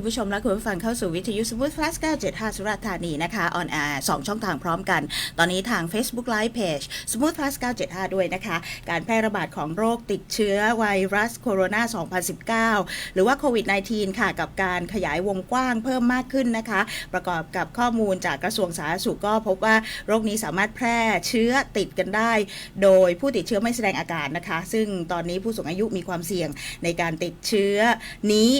คุณผู้ชมและคุณผู้ฟังเข้าสู่วิทยุสมุทรฟลัส975 สุราษฎร์ธานีนะคะออนแอร์สองช่องทางพร้อมกัน ตอนนี้ทาง Facebook Live Page สมุทรฟลัส975 ด้วยนะคะ การแพร่ระบาดของโรคติดเชื้อไวรัสโคโรนา 2019 หรือว่าโควิด -19 ค่ะ กับการขยายวงกว้างเพิ่มมากขึ้นนะคะ ประกอบกับข้อมูลจากกระทรวงสาธารณสุขก็พบว่าโรคนี้สามารถแพร่เชื้อติดกันได้ โดยผู้ติดเชื้อไม่แสดงอาการนะคะ ซึ่งตอนนี้ผู้สูงอายุมีความเสี่ยงในการติดเชื้อนี้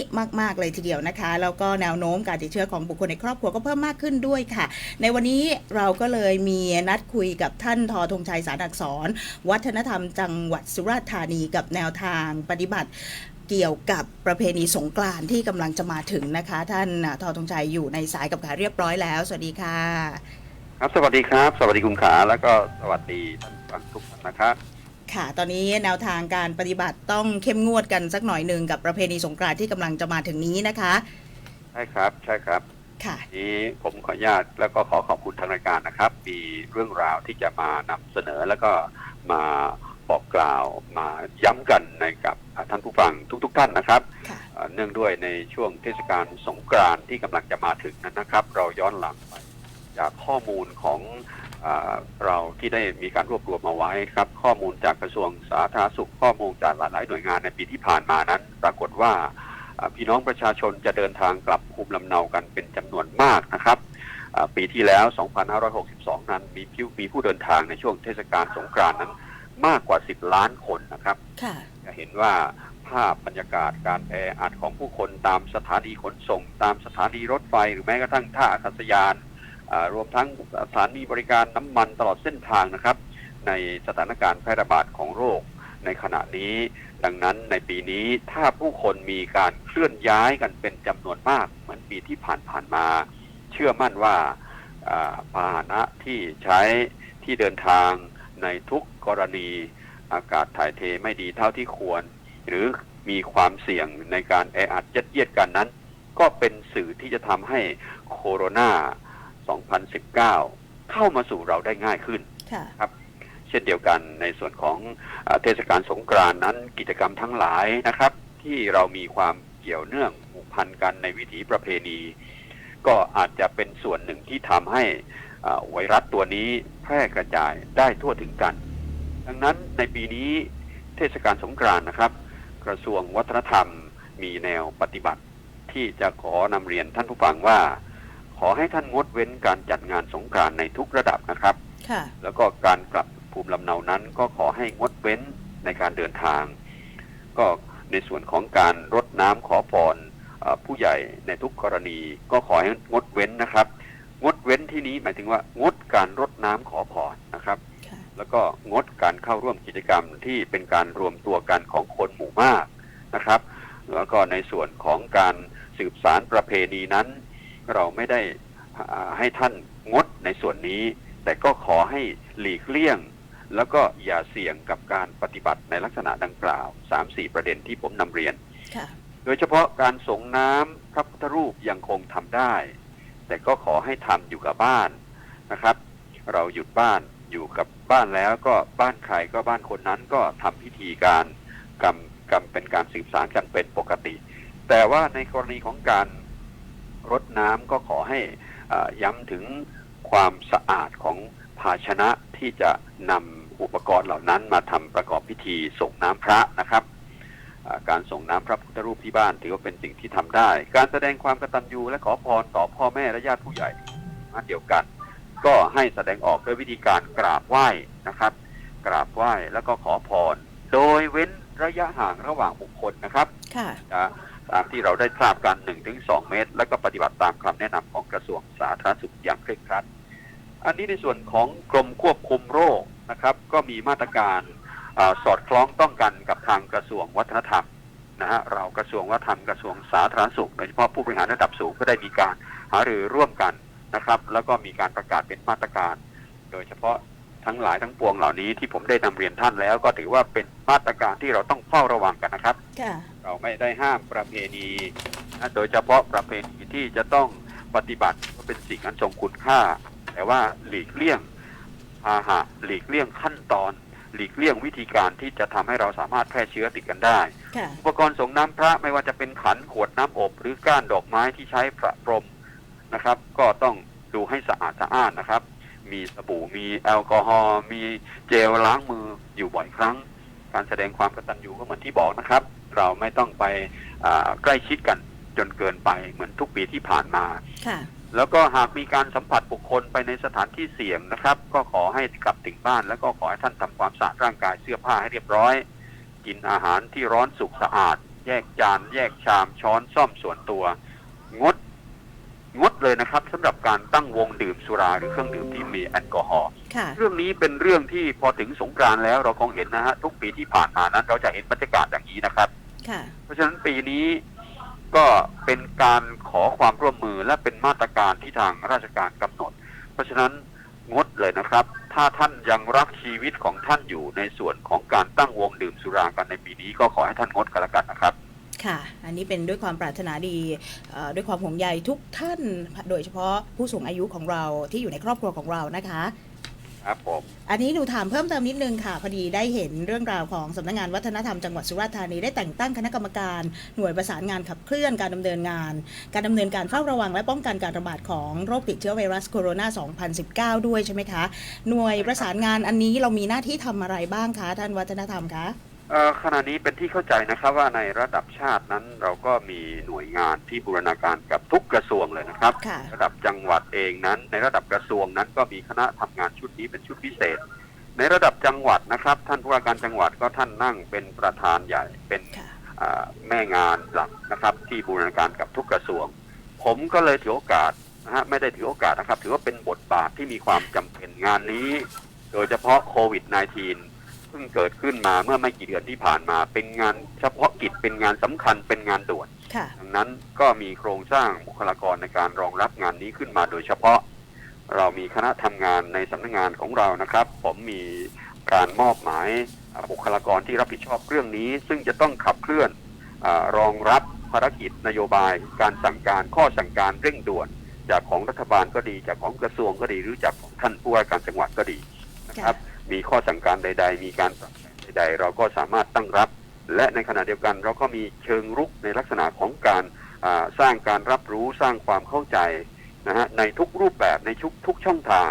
มาก ๆ เลยทีเดียวนะคะแล้วก็แนวโน้มการติดเชื้อของบุคคลในครอบครัวก็เพิ่มมากขึ้นด้วยค่ะ ในวันนี้เราก็เลยมีนัดคุยกับท่านทอธงชัยสารอักษร วัฒนธรรมจังหวัดสุราษฎร์ธานีกับแนวทางปฏิบัติเกี่ยวกับประเพณีสงกรานต์ที่กำลังจะมาถึงนะคะ ท่านทอธงชัยอยู่ในสายกับขาเรียบร้อยแล้ว สวัสดีค่ะ ครับสวัสดีครับ สวัสดีคุณขาแล้วก็สวัสดีท่านผู้ฟังทุกท่านนะครับ ค่ะ ตอนนี้แนวทางการปฏิบัติต้องเข้มงวดกันสักหน่อยหนึ่งกับประเพณีสงกรานต์ที่กำลังจะมาถึงนี้นะคะ ใช่ครับ ใช่ครับค่ะนี้ผมขออนุญาตแล้วก็ขอขอบคุณทางรายการนะครับ มีเรื่องราวที่จะมานำเสนอแล้วก็มาบอกกล่าวมาย้ำกันในกับท่านผู้ฟังทุกๆท่านนะครับค่ะเอ่อเนื่องด้วยในช่วงเทศกาลสงกรานต์ที่กำลังจะมาถึงนั้นนะครับ เราย้อนหลังไป จากข้อมูลของอาเราที่ได้มีการรวบรวมมาไว้ครับ ข้อมูลจากกระทรวงสาธารณสุข ข้อมูลจากหลายๆหน่วยงานในปีที่ผ่านมานั้น ปรากฏว่าอ่าพี่น้องประชาชนจะเดินทางกลับภูมิลำเนากันเป็นจำนวนมากนะครับอ่าปีที่แล้ว 2562 นั้นมีผู้มีผู้เดินทางในช่วงเทศกาลสงกรานต์นั้นมากกว่า 10 ล้านคนนะครับค่ะจะเห็นว่าภาพบรรยากาศการแออัดของผู้คนตามสถานีขนส่ง ตามสถานีรถไฟหรือแม้กระทั่งท่าอากาศยานอ่า รวมทั้งสถานีบริการน้ำมันตลอดเส้นทางนะครับ ในสถานการณ์แพร่ระบาดของโรคในขณะนี้ ดังนั้นในปีนี้ถ้าผู้คนมีการเคลื่อนย้ายกันเป็นจำนวนมาก เหมือนปีที่ผ่านๆมา เชื่อมั่นว่าอ่าพาหนะที่ใช้ที่เดินทางในทุกกรณีอากาศถ่ายเทไม่ดีเท่าที่ควร หรือมีความเสี่ยงในการแออัดยัดเยียดกันนั้น ก็เป็นสื่อที่จะทำให้โคโรนา 2019 เข้ามาสู่เราได้ง่ายขึ้นค่ะเช่นเดียวกันในส่วนของอาเทศกาลสงกรานต์นั้นกิจกรรมทั้งหลายนะครับ ที่เรามีความเกี่ยวเนื่องผูกพันกันในวิถีประเพณี ก็อาจจะเป็นส่วนหนึ่งที่ทำให้อ่าไวรัสตัวนี้แพร่กระจายได้ทั่วถึงกัน ดังนั้นในปีนี้เทศกาลสงกรานต์นะครับ กระทรวงวัฒนธรรมมีแนวปฏิบัติที่จะขอนำเรียนท่านผู้ฟังว่า ขอให้ท่านงดเว้นการจัดงานสงกรานต์ในทุกระดับนะครับ ค่ะ แล้วก็การกลับภูมิลำเนานั้นก็ขอให้งดเว้นในการเดินทาง ก็ในส่วนของการรดน้ำขอพรเอ่อผู้ใหญ่ในทุกกรณีก็ขอให้งดเว้นนะครับ งดเว้นที่นี้หมายถึงว่างดการรดน้ำขอพรนะครับ ค่ะ แล้วก็งดการเข้าร่วมกิจกรรมที่เป็นการรวมตัวกันของคนหมู่มากนะครับ แล้วก็ในส่วนของการสืบสารประเพณีนั้น เราไม่ได้อ่าให้ท่านงดในส่วนนี้ แต่ก็ขอให้หลีกเลี่ยง แล้วก็อย่าเสี่ยงกับการปฏิบัติในลักษณะดังกล่าว 3-4 ประเด็นที่ผมนำเรียนค่ะโดยเฉพาะการส่งน้ำพระพุทธรูปยังคงทำได้ แต่ก็ขอให้ทำอยู่กับบ้านนะครับ เราหยุดบ้านอยู่กับบ้านแล้วก็บ้านใครก็บ้านคนนั้นก็ทำพิธีการกรรมกรรมเป็นการสืบสารกันเป็นปกติ แต่ว่าในกรณีของการ รดน้ำก็ขอให้อ่าย้ำถึงความสะอาดของภาชนะที่จะนำอุปกรณ์เหล่านั้นมาทำประกอบพิธีส่งน้ำพระนะครับอ่าการส่งน้ำพระพุทธรูปที่บ้านถือว่าเป็นสิ่งที่ทำได้ การแสดงความกตัญญูและขอพรต่อพ่อแม่และญาติผู้ใหญ่มาเดียวกัน ก็ให้แสดงออกด้วยวิธีการกราบไหว้นะครับ กราบไหว้แล้วก็ขอพร โดยเว้นระยะห่างระหว่างบุคคลนะครับค่ะนะ ตามที่เราได้ทราบกัน1-2 เมตร แล้วก็ปฏิบัติตามคำแนะนำของกระทรวงสาธารณสุขอย่างเคร่งครัด อันนี้ในส่วนของกรมควบคุมโรคนะครับ ก็มีมาตรการอสอดคล้องต้องกันกับทางกระทรวงวัฒนธรรมนะฮะเรากระทรวงวัฒนธรรมกระทรวงสาธารณสุขโดยเฉพาะผู้บริหารระดับสูงก็ได้มีการหารือร่วมกันนะครับ แล้วก็มีการประกาศเป็นมาตรการ โดยเฉพาะทั้งหลายทั้งปวงเหล่านี้ที่ผมได้นำเรียนท่านแล้ว ก็ถือว่าเป็นมาตรการที่เราต้องเฝ้าระวังกันนะครับ ค่ะ เราไม่ได้ห้ามประเพณีนะโดยเฉพาะประเพณีที่จะต้องปฏิบัติว่าเป็นสิ่งอันทรงคุณค่า แต่ว่าหลีกเลี่ยงพาหะหลีกเลี่ยงขั้นตอน หลีกเลี่ยงวิธีการที่จะทำให้เราสามารถแพร่เชื้อติดกันได้ค่ะอุปกรณ์ส่งน้ำพระไม่ว่าจะเป็นขันขวดน้ำอบ หรือก้านดอกไม้ที่ใช้ประพรมนะครับ ก็ต้องดูให้สะอาดสะอ้านนะครับ มีสบู่มีแอลกอฮอล์มีเจลล้างมืออยู่บ่อยครั้ง การแสดงความกตัญญูก็เหมือนที่บอกนะครับ เราไม่ต้องไปอ่าใกล้ชิดกันจนเกินไปเหมือนทุกปีที่ผ่านมาค่ะแล้วก็หากมีการสัมผัสบุคคลไปในสถานที่เสี่ยงนะครับ ก็ขอให้กลับถึงบ้าน แล้วก็ขอให้ท่านทำความสะอาดร่างกายเสื้อผ้าให้เรียบร้อย กินอาหารที่ร้อนสุกสะอาด แยกจาน แยกชามช้อนซ่อมส่วนตัว งด งดเลยนะครับสำหรับการตั้งวงดื่มสุราหรือเครื่องดื่มที่มีแอลกอฮอล์ค่ะเรื่องนี้เป็นเรื่องที่พอถึงสงกรานต์แล้วเราคงเห็นนะฮะทุกปีที่ผ่านมานั้น เราจะเห็นบรรยากาศอย่างนี้นะครับค่ะเพราะฉะนั้นปีนี้ก็เป็นการขอความร่วมมือและเป็นมาตรการที่ทางราชการกำหนด เพราะฉะนั้นงดเลยนะครับ ถ้าท่านยังรักชีวิตของท่านอยู่ในส่วนของการตั้งวงดื่มสุรากันในปีนี้ก็ขอให้ท่านงดกันละกันนะครับ ค่ะ อันนี้เป็นด้วยความปรารถนาดีเอ่อด้วยความห่วงใยทุกท่าน โดยเฉพาะผู้สูงอายุของเราที่อยู่ในครอบครัวของเรานะคะครับผมอันนี้หนูถามเพิ่มเติมนิดนึงค่ะ พอดีได้เห็นเรื่องราวของสำนักงานวัฒนธรรมจังหวัดสุราษฎร์ธานีได้แต่งตั้งคณะกรรมการหน่วยประสานงานขับเคลื่อนการดำเนินงาน การดำเนินการเฝ้าระวังและป้องกันการระบาดของโรคติดเชื้อไวรัสโคโรนา 2019 ด้วยใช่ไหมคะ หน่วยประสานงานอันนี้เรามีหน้าที่ทำอะไรบ้างคะท่านวัฒนธรรมคะเอ่อ ขณะนี้เป็นที่เข้าใจนะครับว่าในระดับชาตินั้นเราก็มีหน่วยงานที่บูรณาการกับทุกกระทรวงเลยนะครับค่ะระดับจังหวัดเองนั้น ในระดับกระทรวงนั้นก็มีคณะทำงานชุดนี้เป็นชุดพิเศษ ในระดับจังหวัดนะครับ ท่านผู้ว่าการจังหวัดก็ท่านนั่งเป็นประธานใหญ่เป็นค่ะอ่าแม่งานหลักนะครับ ที่บูรณาการกับทุกกระทรวง ผมก็เลยถือโอกาสนะฮะไม่ได้ถือโอกาสนะครับ ถือว่าเป็นบทบาทที่มีความจำเป็นงานนี้ โดยเฉพาะโควิด -19 เพิ่งเกิดขึ้นมาเมื่อไม่กี่เดือนที่ผ่านมา เป็นงานเฉพาะกิจเป็นงานสำคัญเป็นงานด่วนค่ะ ดังนั้นก็มีโครงสร้างบุคลากรในการรองรับงานนี้ขึ้นมาโดยเฉพาะ เรามีคณะทำงานในสำนักงานของเรานะครับ ผมมีการมอบหมายอ่าบุคลากรที่รับผิดชอบเรื่องนี้ ซึ่งจะต้องขับเคลื่อนอารองรับภารกิจนโยบาย การสั่งการข้อสั่งการเร่งด่วน จากของรัฐบาลก็ดีจากของกระทรวงก็ดีหรือจากของท่านผู้ว่าการจังหวัดก็ดีนะครับ มีข้อสั่งการใด ๆ มีการสั่งการใด ๆ เราก็สามารถตั้งรับ และในขณะเดียวกัน เราก็มีเชิงรุกในลักษณะของการอ่าสร้างการรับรู้สร้างความเข้าใจนะฮะในทุกรูปแบบในทุกทุกช่องทาง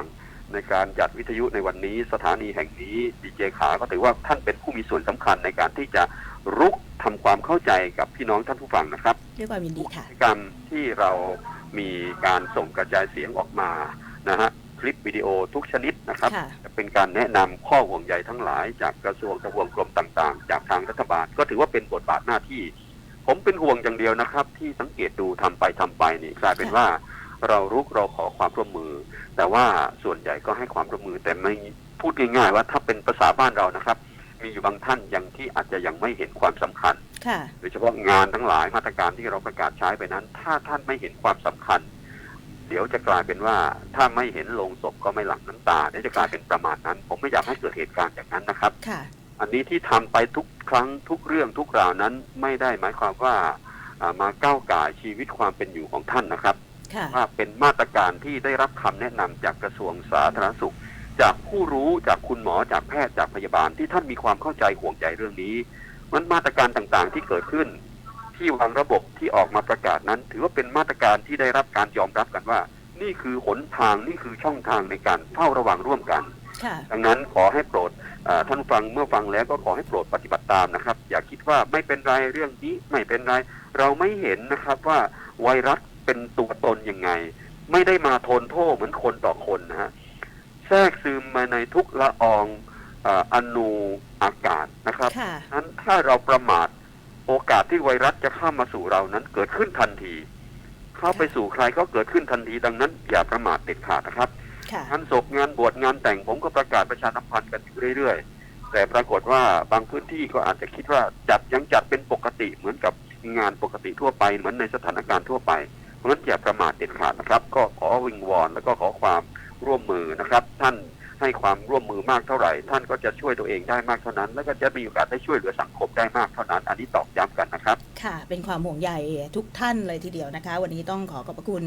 ในการจัดวิทยุในวันนี้สถานีแห่งนี้ดีเจขาก็ถือว่าท่านเป็นผู้มีส่วนสำคัญในการที่จะรุกทำความเข้าใจกับพี่น้องท่านผู้ฟังนะครับด้วยความยินดีค่ะกิจกรรมที่เรามีการส่งกระจายเสียงออกมานะฮะ คลิปวิดีโอทุกชนิดนะครับ ค่ะ จะเป็นการแนะนำข้อห่วงใยทั้งหลาย จากกระทรวงทบวงกรมต่างๆ จากทางรัฐบาล ก็ถือว่าเป็นบทบาทหน้าที่ ผมเป็นห่วงอย่างเดียวนะครับ ที่สังเกตดูทำไปทำไปนี่กลายเป็นค่ะ ว่า เรารุกเราขอความร่วมมือ แต่ว่าส่วนใหญ่ก็ให้ความร่วมมือแต่ไม่พูดง่ายๆว่าถ้าเป็นภาษาบ้านเรานะครับ มีอยู่บางท่านยังที่อาจจะยังไม่เห็นความสำคัญ ค่ะ โดยเฉพาะงานทั้งหลายมาตรการที่เราประกาศใช้ไปนั้น ถ้าท่านไม่เห็นความสำคัญ เดี๋ยวจะกลายเป็นว่า ถ้าไม่เห็นโลงศพก็ไม่หลั่งน้ำตาเดี๋ยวจะกลายเป็นประมาทนั้น ผมไม่อยากให้เกิดเหตุการณ์อย่างนั้นนะครับค่ะอันนี้ที่ทำไปทุกครั้งทุกเรื่องทุกราวนั้นไม่ได้หมายความว่าอ่ามาก้าวก่ายชีวิตความเป็นอยู่ของท่านนะครับค่ะว่าเป็นมาตรการที่ได้รับคำแนะนำจากกระทรวงสาธารณสุข จากผู้รู้จากคุณหมอจากแพทย์จากพยาบาลที่ท่านมีความเข้าใจห่วงใยเรื่องนี้มันมาตรการต่างๆที่เกิดขึ้น ที่วางระบบที่ออกมาประกาศนั้น ถือว่าเป็นมาตรการที่ได้รับการยอมรับกันว่า นี่คือหนทางนี่คือช่องทางในการเฝ้าระวังร่วมกันค่ะดังนั้นขอให้โปรดเอ่อท่านฟังเมื่อฟังแล้วก็ขอให้โปรดปฏิบัติตามนะครับ อย่าคิดว่าไม่เป็นไรเรื่องนี้ไม่เป็นไร เราไม่เห็นนะครับว่าไวรัสเป็นตัวตนยังไง ไม่ได้มาโทนโทษเหมือนคนต่อคนนะฮะแทรกซึมมาในทุกละอองเอ่ออนูอากาศนะครับค่ะนั้นถ้าเราประมาท โอกาสที่ไวรัสจะเข้ามาสู่เรานั้นเกิดขึ้นทันที เข้าไปสู่ใครก็เกิดขึ้นทันทีดังนั้น อย่าประมาทเด็ดขาดนะครับค่ะงานศพงานบวชงานแต่งผมก็ประกาศประชาสัมพันธ์กันอยู่เรื่อยๆ แต่ปรากฏว่าบางพื้นที่ก็อาจจะคิดว่าจัดยังจัดเป็นปกติเหมือนกับงานปกติทั่วไปเหมือนในสถานการณ์ทั่วไป เพราะฉะนั้นอย่าประมาทเด็ดขาดนะครับ ก็ขอวิงวอนแล้วก็ขอความร่วมมือนะครับ ท่าน ให้ความร่วมมือมากเท่าไหร่ ท่านก็จะช่วยตัวเองได้มากเท่านั้น แล้วก็จะมีโอกาสได้ช่วยเหลือสังคมได้มากเท่านั้น อันนี้ตอกย้ำกันนะครับ ค่ะ เป็นความห่วงใยทุกท่านเลยทีเดียวนะคะ วันนี้ต้องขอขอบพระคุณ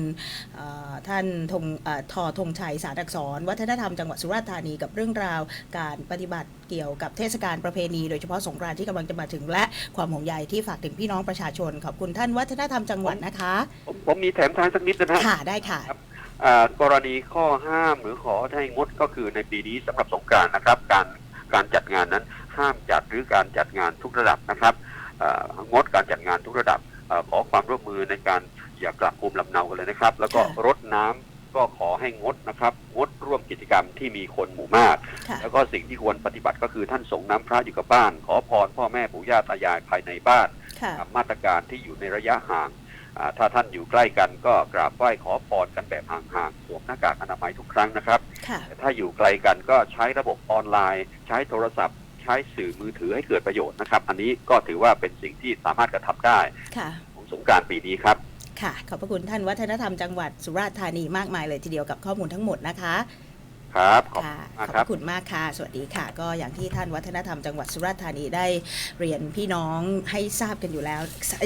เอ่อท่านธงเอ่อทอธงชัยสารอักษร วัฒนธรรมจังหวัดสุราษฎร์ธานีกับเรื่องราวการปฏิบัติเกี่ยวกับเทศกาลประเพณีโดยเฉพาะสงกรานต์ที่กำลังจะมาถึงและความห่วงใยที่ฝากถึงพี่น้องประชาชน ขอบคุณท่านวัฒนธรรมจังหวัดนะคะ ผมผมมีแถมท้ายสักนิดนะฮะค่ะได้ค่ะอ่า กรณีข้อห้ามหรือขอให้งดก็คือในปีนี้สำหรับสงกรานต์นะครับ การการจัดงานนั้นห้ามจัดหรือการจัดงานทุกระดับนะครับอ่างดการจัดงานทุกระดับอาขอความร่วมมือในการอย่ากลับภูมิลำเนากันเลยนะครับ แล้วก็ค่ะรดน้ำก็ขอให้งดนะครับ งดร่วมกิจกรรมที่มีคนหมู่มากค่ะแล้วก็สิ่งที่ควรปฏิบัติก็คือท่านสงน้ำพระอยู่กับบ้าน ขอพรพ่อแม่ปู่ย่าตายายภายในบ้านค่ะตามมาตรการที่อยู่ในระยะห่างอ่า ถ้าท่านอยู่ใกล้กันก็กราบไหว้ขอพรกันแบบห่างๆสวมหน้ากากอนามัยทุกครั้งนะครับค่ะแต่ถ้าอยู่ไกลกันก็ใช้ระบบออนไลน์ ใช้โทรศัพท์ ใช้สื่อมือถือให้เกิดประโยชน์นะครับ อันนี้ก็ถือว่าเป็นสิ่งที่สามารถกระทำได้ค่ะของสงกรารปีนี้ครับค่ะขอบพระคุณท่านวัฒนธรรมจังหวัดสุราษฎร์ธานีมากมายเลยทีเดียวกับข้อมูลทั้งหมดนะคะ ครับขอบค่ะคุณขมากอบคพรับระคุณมากค่ะ สวัสดีค่ะ ก็อย่างที่ท่านวัฒนธรรมจังหวัดสุราษฎร์ธานีได้เรียนพี่น้องให้ทราบกันอยู่แล้ว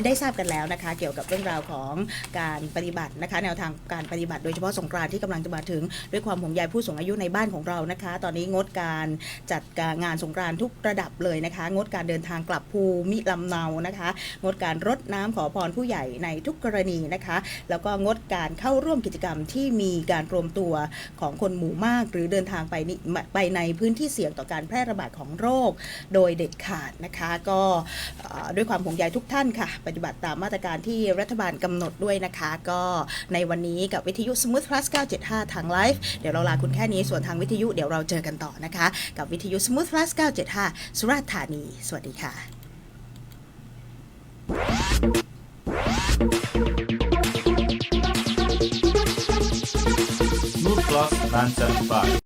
ได้ทราบกันแล้วนะคะ เกี่ยวกับเรื่องราวของการปฏิบัตินะคะ แนวทางการปฏิบัติโดยเฉพาะสงกรานต์ที่กำลังจะมาถึง ด้วยความห่วงใยผู้สูงอายุในบ้านของเรานะคะ ตอนนี้งดการจัดการงานสงกรานต์ทุกระดับเลยนะคะ งดการเดินทางกลับภูมิลำเนานะคะ งดการรดน้ำขอพรผู้ใหญ่ในทุกกรณีนะคะ แล้วก็งดการเข้าร่วมกิจกรรมที่มีการรวมตัวของคนหมู่มากหรือเดินทางไปนี่ไปในพื้นที่เสี่ยงต่อการแพร่ระบาดของโรค โดยเด็ดขาดนะคะ ก็ด้วยความห่วงใยทุกท่านค่ะ ปฏิบัติตามมาตรการที่รัฐบาลกำหนดด้วยนะคะ ก็ในวันนี้กับวิทยุ Smooth Plus 975 ทางไลฟ์เดี๋ยวเราลาคุณแค่นี้ส่วนทางวิทยุเดี๋ยวเราเจอกันต่อนะคะ กับวิทยุ Smooth Plus 975 สุราษฎร์ธานี สวัสดีค่ะ 975.